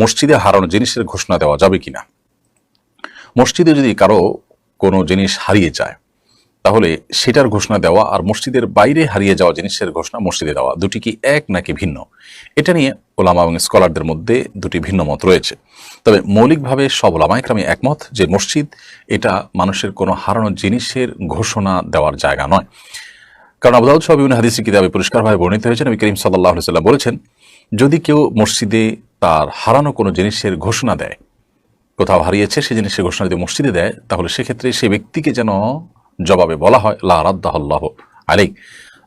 মসজিদে হারানো জিনিসের ঘোষণা দেওয়া যাবে কিনা? মসজিদে যদি কারও কোনো জিনিস হারিয়ে যায়, তাহলে সেটার ঘোষণা দেওয়া আর মসজিদের বাইরে হারিয়ে যাওয়া জিনিসের ঘোষণা মসজিদে দেওয়া দুটি কি এক নাকি ভিন্ন? এটা নিয়ে ওলামা এবং স্কলারদের মধ্যে দুটি ভিন্ন মত রয়েছে। তবে মৌলিকভাবে সব ওলামা একরামে একমত যে মসজিদ এটা মানুষের কোনো হারানো জিনিসের ঘোষণা দেওয়ার জায়গা নয়। কারণ আবুদাউদ সহ বিভিন্ন হাদিসি কিতাবে পরিষ্কারভাবে বর্ণিত হয়েছে, নবী করিম সাল্লাহ সাল্লাম বলেছেন, যদি কেউ মসজিদে তার হারানো কোনো জিনিসের ঘোষণা দেয়। কোথাও হারিয়েছে সেই জিনিসের ঘোষণা যদি মসজিদে দেয়, তাহলে সেক্ষেত্রে সেই ব্যক্তিকে যেন জবাবে বলা হয়, লা রাদ্দাহল্লাহ আলেক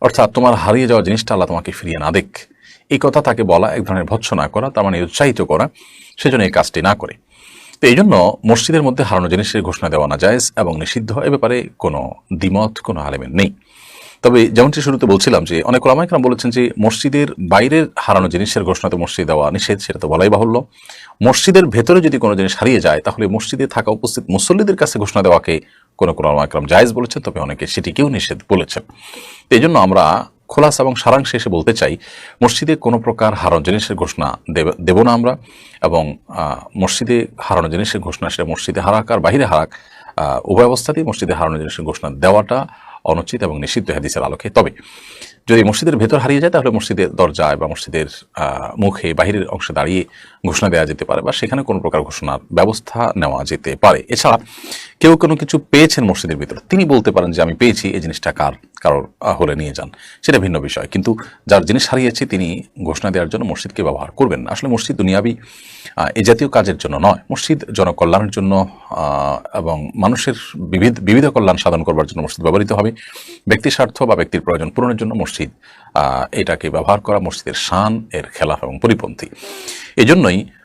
অর্থাৎ তোমার হারিয়ে যাওয়া জিনিসটা আল্লাহ তোমাকে ফিরিয়ে না দেখ এই কথা তাকে বলা, এক ধরনের ভৎসনা করা, তার মানে উৎসাহিত করা, সেজন্য এই কাজটি না করে। তো এই জন্য মসজিদের মধ্যে হারানো জিনিসের ঘোষণা দেওয়া না জায়েজ এবং নিষিদ্ধ এ ব্যাপারে কোনো দ্বিমত, কোনো আলেমের নেই। তবে যেমনটি শুরুতে বলছিলাম যে অনেক ওলামাইকরাম বলেছেন যে মসজিদের বাইরের হারানো জিনিসের ঘোষণা তো মসজিদে দেওয়া নিষেধ, সেটা তো বলাই বাহুল্য। মসজিদের ভেতরে যদি কোনো জিনিস হারিয়ে যায়, তাহলে মসজিদে থাকা উপস্থিত মুসল্লিদের কাছে ঘোষণা দেওয়াকে কোনো কোনো ওলামাইকরাম জায়েজ বলেছেন, তবে অনেকে সেটিকেও নিষেধ বলেছেন। এই জন্য আমরা খোলাস এবং সারাংশে এসে বলতে চাই, মসজিদে কোনো প্রকার হারানো জিনিসের ঘোষণা দেব- না আমরা এবং মসজিদে হারানো জিনিসের ঘোষণা, সেটা মসজিদে হারাক আর বাহিরে হারাক উভয় অবস্থাতেই মসজিদে হারানো জিনিসের ঘোষণা দেওয়াটা অনুচিত এবং নিষিদ্ধ হাদিসের আলোকে। তবে যদি মসজিদের ভেতর হারিয়ে যায়, তাহলে মসজিদের দরজায় বা মসজিদের মুখে বাহিরের অংশে দাঁড়িয়ে ঘোষণা দেওয়া যেতে পারে বা সেখানে কোনো প্রকার ঘোষণার ব্যবস্থা নেওয়া যেতে পারে। এছাড়া কেউ কোনো কিছু পেয়েছেন মসজিদের ভিতর। তিনি বলতে পারেন যে আমি পেয়েছি এই জিনিসটা কার? কারোর হলে নিয়ে যান। সেটা ভিন্ন বিষয়। কিন্তু যার জিনিস হারিয়েছে তিনি ঘোষণা দেওয়ার জন্য মসজিদকে ব্যবহার করবেন আসলে মসজিদ দুনিয়াবি এই জাতীয় কাজের জন্য নয়। মসজিদ জনকল্যাণের জন্য এবং মানুষের বিবিধ বিবিধ কল্যাণ সাধন করবার জন্য মসজিদ ব্যবহৃত হবে। ব্যক্তি স্বার্থ বা ব্যক্তির প্রয়োজন পূরণের জন্য মসজিদ এটাকে ব্যবহার করা মসজিদের শান এর খেলাফ এবং পরিপন্থী। এই জন্যই আহ,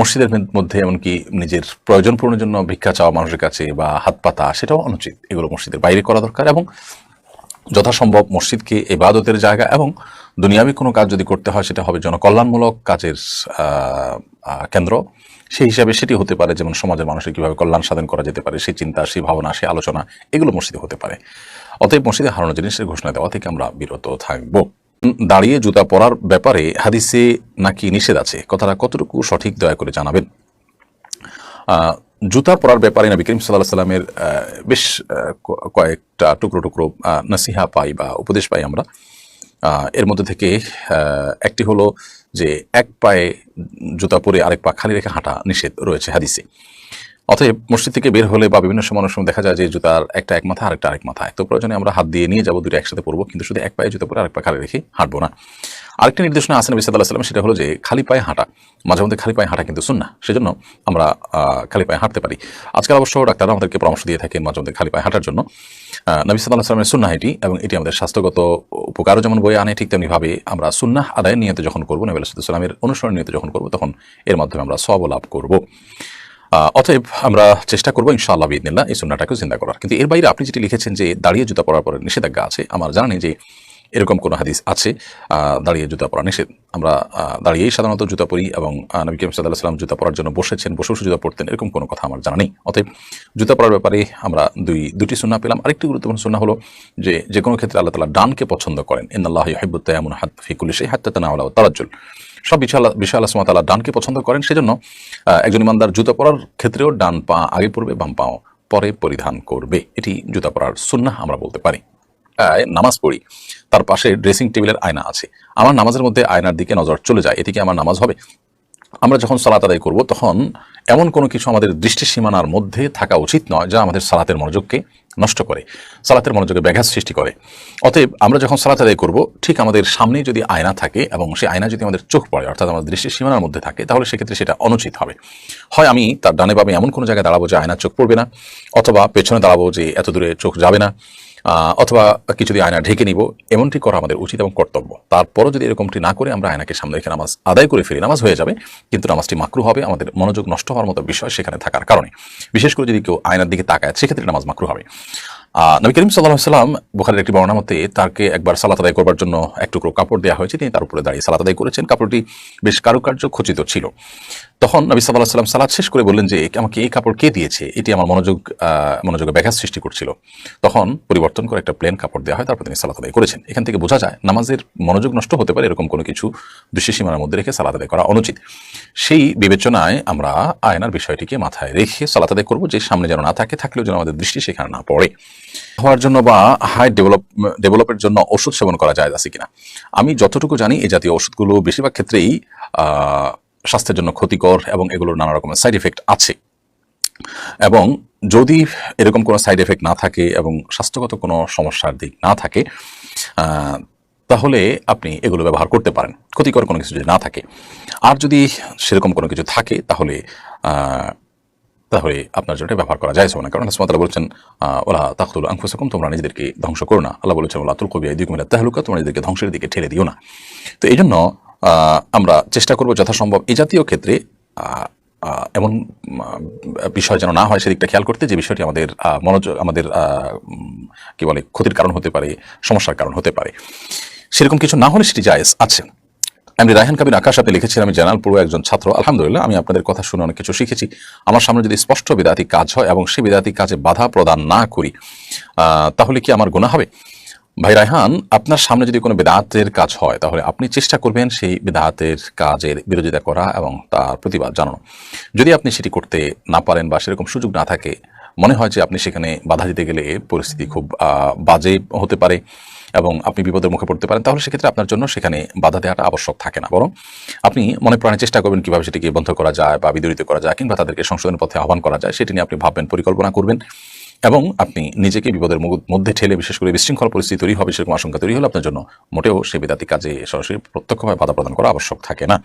মসজিদের মধ্যে এমনকি নিজের প্রয়োজন পূরণের জন্য ভিক্ষা চাওয়া মানুষের কাছে বা হাত পাতা, সেটাও অনুচিত। এগুলো মসজিদের বাইরে করা দরকার এবং যথাসম্ভব মসজিদকে এবাদতের জায়গা এবং দুনিয়াবি কোনো কাজ যদি করতে হয়, সেটা হবে জনকল্যাণমূলক কাজের কেন্দ্র। সেই হিসাবে সেটি হতে পারে, যেমন সমাজের মানুষের কীভাবে কল্যাণ সাধন করা যেতে পারে, সেই চিন্তা, সেই ভাবনা, সেই আলোচনা, এগুলো মসজিদে হতে পারে। অতএব মসজিদে হারানো জিনিসের ঘোষণা দেওয়া থেকে আমরা বিরত থাকব। দাঁড়িয়ে জুতা পরার ব্যাপারে হাদিসে নাকি নিষেধ আছে? কথাটা কতটুকু সঠিক দয়া করে জানাবেন? জুতা পরার ব্যাপারে নবী করিম সাল্লাহ সাল্লামের বেশ কয়েকটা টুকরো টুকরো নাসিহা পাই বা উপদেশ পাই আমরা। এর মধ্যে থেকে একটি হলো যে এক পায়ে জুতা পরে আরেক পা খালি রেখে হাঁটা নিষেধ রয়েছে হাদিসে। অতএব মসজিদ থেকে বের হলে বা বিভিন্ন সময় সময় দেখা যায় যে জুতার একটা এক মাথা আরেকটা আরেক মাথায়। তো প্রয়োজনে আমরা হাত দিয়ে নিয়ে যাব দুটো একসাথে পরবো, কিন্তু শুধু এক পায়ে জুতা পরে আরেক পা খালি রেখে হাঁটবো না। আরেকটি নির্দেশনা আছে নবী সাল্লাহ সাল্লাম সেটা হলো যে খালি পায়ে হাঁটা। মাঝে মধ্যে খালি পায়ে হাঁটা কিন্তু শুননা সেজন্য আমরা খালি পায়ে হাঁটতে পারি। আজকাল অবশ্য ডাক্তাররা আমাদেরকে পরামর্শ দিয়ে থাকেন মাঝে মধ্যে খালি পায়ে হাঁটার জন্য। নবী সাল্লাহ সাল্লামের সুন্না এটি, এবং এটি আমাদের স্বাস্থ্যগত উপকারও যেমন বয়ে আনে, ঠিক তেমনিভাবে আমরা সুন্না আদায় নিয়তে যখন করব, নবী সাল্লামের অনুসরণ নিয়তে যখন করব, তখন এর মাধ্যমে আমরা সব লাভ করব। অতএব আমরা চেষ্টা করব ইনশাআল্লাহ বিদিনিল্লাহ এই সুন্নাটাকেও চিন্তা করার। কিন্তু এর বাইরে আপনি যেটি লিখেছেন যে দাঁড়িয়ে জুতা পরার পরে নিষেধাজ্ঞা আছে, আমার জানা নেই যে এরকম কোনো হাদিস আছে দাঁড়িয়ে জুতা পরা নিষেধ। আমরা দাঁড়িয়েই সাধারণত জুতা পরি এবং নবী করিম সাল্লাহ সাল্লাম জুতা পরার জন্য বসেছেন বসে বসে জুতা পড়তেন এরকম কোনো কথা আমার জানা নেই। অতএব জুতা পরার ব্যাপারে আমরা দুই, দুটি সুন্না পেলাম। আরেকটি গুরুত্বপূর্ণ সুন্না হলো যে যে কোনো ক্ষেত্রে আল্লাহ তালা ডানকে পছন্দ করেন। ইন্দাল্লাহ হাত ফিকুল সেই হাত তানা আল্লাহ তারাজ্জুল। সব বিষয় আল্লাহ সুবহানাহু ওয়া ডানকে পছন্দ করেন, সেজন্য একজন ইমানদার জুতা পরার ক্ষেত্রেও ডান পা আগে পড়বে, বাম পাও পরে পরিধান করবে। এটি জুতা পরার সুন্নাহ আমরা বলতে পারি। নামাজ পড়ি, তার পাশে ড্রেসিং টেবিলের আয়না আছে। আমার নামাজের মধ্যে আয়নার দিকে নজর চলে যায় এদিকে আমার নামাজ হবে? আমরা যখন সালাত আদায় করব, তখন এমন কোনো কিছু আমাদের দৃষ্টি সীমানার মধ্যে থাকা উচিত নয়, যা আমাদের সালাতের মনোযোগকে নষ্ট করে, সালাতের মনোযোগে ব্যাঘাত সৃষ্টি করে। অতএব আমরা যখন সালাত আদায় করব, ঠিক আমাদের সামনে যদি আয়না থাকে এবং সেই আয়না যদি আমাদের চোখ পড়ে, অর্থাৎ আমাদের দৃষ্টির সীমানার মধ্যে থাকে, তাহলে সেক্ষেত্রে সেটা অনুচিত হবে। হয় আমি তার ডানে বামে এমন কোনো জায়গায় দাঁড়াবো যে আয়নার চোখ পড়বে না, অথবা পেছনে দাঁড়াবো যে এত দূরে চোখ যাবে না। অথবা কিছু যদি আয়না ঢেকে নিব, এমনটি করা আমাদের উচিত এবং কর্তব্য। তারপরও যদি এরকমটি না করে, আমরা আয়নাকে সামনে রেখে নামাজ আদায় করে ফিরি নামাজ হয়ে যাবে, কিন্তু নামাজটি মাকরু হবে, আমাদের মনোযোগ নষ্ট হওয়ার মতো বিষয় সেখানে থাকার কারণে। বিশেষ করে যদি কেউ আয়নার দিকে তাকায়, সেক্ষেত্রে নামাজ মাকরু হবে। নবী করিম সাল্লাহ সাল্লাম বোখারের একটি বর্ণনা মতে, তাকে একবার সালাত আদায় করবার জন্য এক টুকরো কাপড় দেওয়া হয়েছে। তিনি তার উপরে দাঁড়িয়ে সালাত আদায় করেছেন। কাপড়টি বেশ কারুকার্য খচিত ছিল। তখন নবী সাল্লাহ সাল্লাম সালাদ শেষ করে বললেন যে আমাকে এই কাপড় কে দিয়েছে? এটি আমার মনোযোগ মনোযোগে ব্যাঘাত সৃষ্টি করছিল। তখন পরিবর্তন করে একটা প্লেন কাপড় দেওয়া হয়, তারপর তিনি সালাত আদায় করেছেন। এখান থেকে বোঝা যায়, নামাজের মনোযোগ নষ্ট হতে পারে এরকম কোনো কিছু দৃশ্যসীমার মধ্যে রেখে সালাত আদায় করা অনুচিত। সেই বিবেচনায় আমরা আয়নার বিষয়টিকে মাথায় রেখে সালাত আদায় করব, যে সামনে যেন না থাকে, থাকলেও যেন আমাদের দৃষ্টি সেখানে না পড়ে। হওয়ার জন্য বা হাই ডেভেলপ, ডেভেলপের জন্য ওষুধ সেবন করা যায় আছে কিনা? আমি যতটুকু জানি এই জাতীয় ওষুধগুলো বেশিরভাগ ক্ষেত্রেই স্বাস্থ্যের জন্য ক্ষতিকর এবং এগুলোর নানা রকমের সাইড এফেক্ট আছে। এবং যদি এরকম কোনো সাইড এফেক্ট না থাকে এবং স্বাস্থ্যগত কোনো সমস্যার দিক না থাকে তাহলে আপনি এগুলো ব্যবহার করতে পারেন। ক্ষতিকর কোনো কিছু যদি না থাকে। আর যদি সেরকম কোনো কিছু থাকে, তাহলে তাহলে আপনার জন্য ব্যবহার করা যায়। না কারণ সুমাতারা বলছেন ওলা ওরা তাকতুল আংফুসাকুম তোমরা নিজেদেরকে ধ্বংস করো না। আল্লাহ বলেছেন, ওলা তুল কবিয়া দিকুমিলা তাহলুকা তোমরা নিজেদেরকে ধ্বংসের দিকে ঠেলে দিও না। তো এই জন্য আমরা চেষ্টা করব যথাসম্ভব এই জাতীয় ক্ষেত্রে এমন বিষয় যেন না হয় সেদিকটা খেয়াল করতে, যে বিষয়টি আমাদের মনোযোগ, আমাদের কি বলে, ক্ষতির কারণ হতে পারে, সমস্যার কারণ হতে পারে। সেরকম কিছু না হলে সেটি জায়েজ আছে। আমি রায়হান কাবির আকাশ আপনি লিখেছেন, আমি জানাল পূর্ব একজন ছাত্র। আলহামদুলিল্লাহ, আমি আপনাদের কথা শুনে অনেক কিছু শিখেছি। আমার সামনে যদি স্পষ্ট বিদাতি কাজ হয় এবং সেই বিদাতি কাজে বাধা প্রদান না করি তাহলে কি আমার গুণা হবে? ভাই রায়হান, আপনার সামনে যদি কোনো বেদাতের কাজ হয়, তাহলে আপনি চেষ্টা করবেন সেই বেদাতের কাজের বিরোধিতা করা এবং তার প্রতিবাদ জানানো। যদি আপনি সেটি করতে না পারেন বা সেরকম সুযোগ না থাকে, মনে হয় যে আপনি সেখানে বাধা দিতে গেলে পরিস্থিতি খুব বাজে হতে পারে এবং আপনি বিপদের মুখে পড়তে পারেন, তাহলে সেক্ষেত্রে আপনার জন্য সেখানে বাধা দেওয়াটা আবশ্যক থাকে না। বরং আপনি মনে প্রাণে চেষ্টা করবেন কীভাবে সেটিকে বন্ধ করা যায় বা বিদরিত করা যায় কিংবা তাদেরকে সংশোধনের পথে আহ্বান করা যায়, সেটি নিয়ে আপনি ভাববেন, পরিকল্পনা করবেন। এবং আপনি নিজেকে বিপদের মধ্যে ঠেলে বিশেষ করে বিশৃঙ্খল পরিস্থিতি তৈরি হবে সেরকম আশঙ্কা তৈরি হলে আপনার জন্য মোটেও সে বেদাতি কাজে সরাসরি প্রত্যক্ষভাবে বাধা প্রদান করা আবশ্যক থাকে না।